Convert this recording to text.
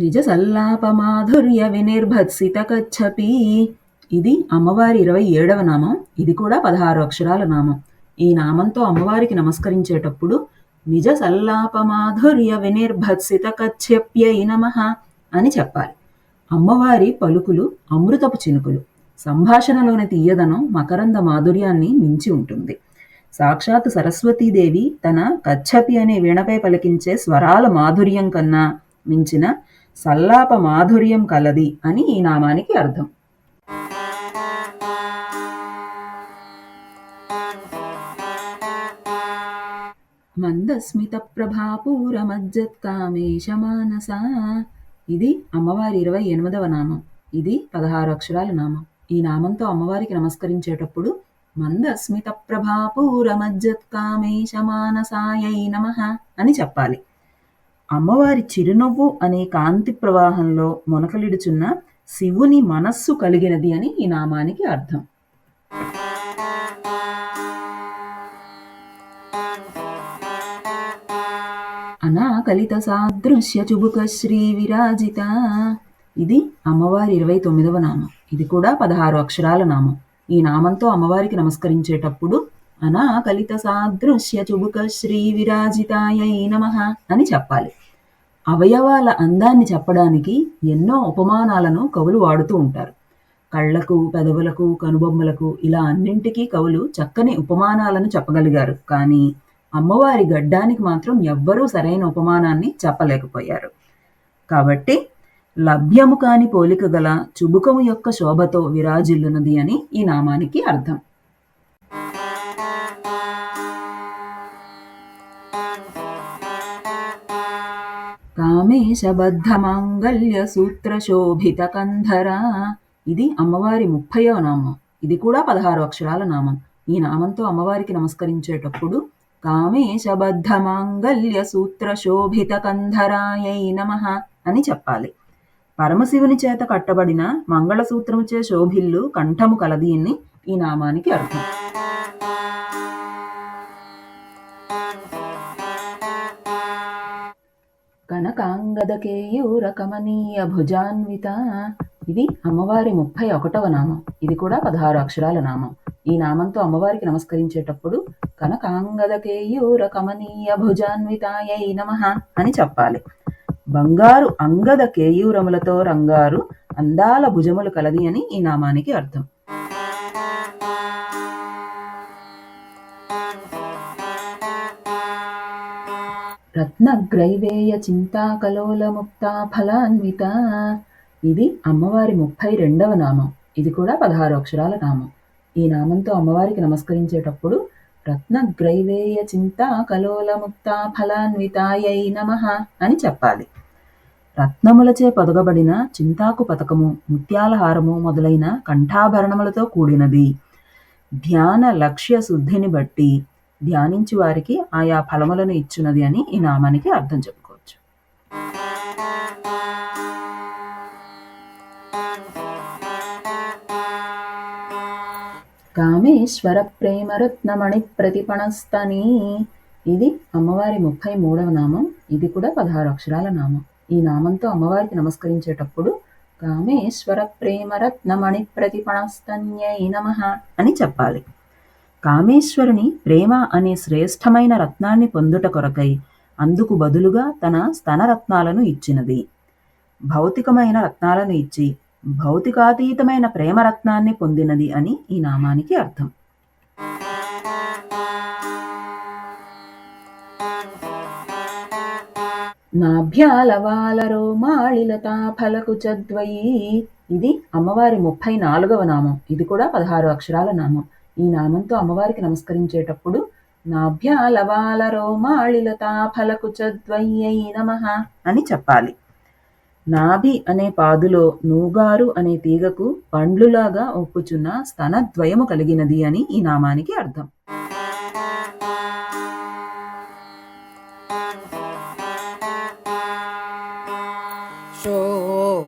నిజ సల్లాప వినిర్భత్సిత కచ్చపి ఇది అమ్మవారి ఇరవై ఏడవ నామం. ఇది కూడా పదహారు అక్షరాల నామం. ఈ నామంతో అమ్మవారికి నమస్కరించేటప్పుడు నిజ సల్లాపమాధుర్య వినిర్భత్సిత కచ్చప్యై నమ అని చెప్పాలి. అమ్మవారి పలుకులు అమృతపు చినుకులు. సంభాషణలోని తీయదనం మకరంద మాధుర్యాన్ని మించి ఉంటుంది. సాక్షాత్ సరస్వతీదేవి తన కచ్చపి అనే వీణపై పలికించే స్వరాల మాధుర్యం కన్నా మించిన సల్లాప మాధుర్యం కలది అని ఈ నామానికి అర్థం. మందస్మిత ప్రభాపూరమజ్జత్కామేశ మానస. ఇది అమ్మవారి ఇరవై ఎనిమిదవ నామం. ఇది పదహారు అక్షరాల నామం. ఈ నామంతో అమ్మవారికి నమస్కరించేటప్పుడు మందస్మిత ప్రభాపూరమజ్జత్కామేశ మానసాయై నమః అని చెప్పాలి. అమ్మవారి చిరునవ్వు అనే కాంతి ప్రవాహంలో మొనకలిడుచున్న శివుని మనస్సు కలిగినది అని ఈ నామానికి అర్థం. అనాకలిత సాదృశ్య చుబుక శ్రీ విరాజిత ఇది అమ్మవారి ఇరవై తొమ్మిదవ నామం. ఇది కూడా పదహారు అక్షరాల నామం. ఈ నామంతో అమ్మవారికి నమస్కరించేటప్పుడు అనాకలిత సాదృశ్య చుబుక శ్రీ విరాజితాయై నమః అని చెప్పాలి. అవయవాల అందాన్ని చెప్పడానికి ఎన్నో ఉపమానాలను కవులు వాడుతూ ఉంటారు. కళ్ళకు పెదవులకు కనుబొమ్మలకు ఇలా అన్నింటికీ కవులు చక్కని ఉపమానాలను చెప్పగలిగారు. కానీ అమ్మవారి గడ్డానికి మాత్రం ఎవ్వరూ సరైన ఉపమానాన్ని చెప్పలేకపోయారు. కాబట్టి లభ్యము కాని పోలిక గల చుబుకము యొక్క శోభతో విరాజిల్లునది అని ఈ నామానికి అర్థం. కామేశబద్ధమాంగల్య సూత్ర శోభిత ఇది అమ్మవారి ముప్పయో నామం. ఇది కూడా పదహారు అక్షరాల నామం. ఈ నామంతో అమ్మవారికి నమస్కరించేటప్పుడు కామేశబద్ధమాంగల్య సూత్ర శోభిత కంధరాయై నమః అని చెప్పాలి. పరమశివుని చేత కట్టబడిన మంగళసూత్రముచే శోభిల్లు కంఠము కలదీన్ని ఈ నామానికి అర్థం. కనకాంగదకేయూర కమనీయ భుజాన్విత ఇది అమ్మవారి ముప్పై ఒకటవ నామం. ఇది కూడా పదహారు అక్షరాల నామం. ఈ నామంతో అమ్మవారికి నమస్కరించేటప్పుడు కనకాంగదకేయూర కమనీయ భుజాన్వితాయై నమ అని చెప్పాలి. బంగారు అంగద కేయూరములతో రంగారు అందాల భుజములు కలది అని ఈ నామానికి అర్థం. రత్నగ్రైవేయ చింతాకలోల ఫలాన్విత. ఇది అమ్మవారి ముప్పై రెండవ నామం. ఇది కూడా పదహారు అక్షరాల నామం. ఈ నామంతో అమ్మవారికి నమస్కరించేటప్పుడు రత్నగ్రైవేయ చింతా ఫలాన్వితాయై నమః అని చెప్పాలి. రత్నములచే పొదగబడిన చింతాకు పతకము ముత్యాల హారము మొదలైన కంఠాభరణములతో కూడినది. ధ్యాన లక్ష్య శుద్ధిని బట్టి ధ్యానించి వారికి ఆయా ఫలములను ఇచ్చునది అని ఈ నామానికి అర్థం చెప్పుకోవచ్చు. కామేశ్వర ప్రేమరత్నమణి ప్రతిపణస్తని ఇది అమ్మవారి ముప్పై మూడవ నామం. ఇది కూడా పదహారు అక్షరాల నామం. ఈ నామంతో అమ్మవారికి నమస్కరించేటప్పుడు కామేశ్వర ప్రేమరత్నమణి ప్రతిపణస్తన్యై నమ అని చెప్పాలి. కామేశ్వరుని ప్రేమ అనే శ్రేష్టమైన రత్నాన్ని పొందుట కొరకై అందుకు బదులుగా తన స్తనరత్నాలను ఇచ్చినది. భౌతికమైన రత్నాలను ఇచ్చి భౌతికాతీతమైన ప్రేమరత్నాన్ని పొందినది అని ఈ నామానికి అర్థం. నాభ్యాలవాలరో మాళిలతా ఫలకు చద్వయి. ఇది అమ్మవారి ముప్పై నాలుగవ నామం. ఇది కూడా పదహారు అక్షరాల నామం. ఈ నామంతో అమ్మవారికి నమస్కరించేటప్పుడు నాభ్యాలవాలరో మాళిలతా ఫలకు చద్వయ్యై నమః అని చెప్పాలి. నాభి అనే పాదులో నూగారు అనే తీగకు పండ్లులాగా ఒప్పుచున్న స్తనద్వయము కలిగినది అని ఈ నామానికి అర్థం.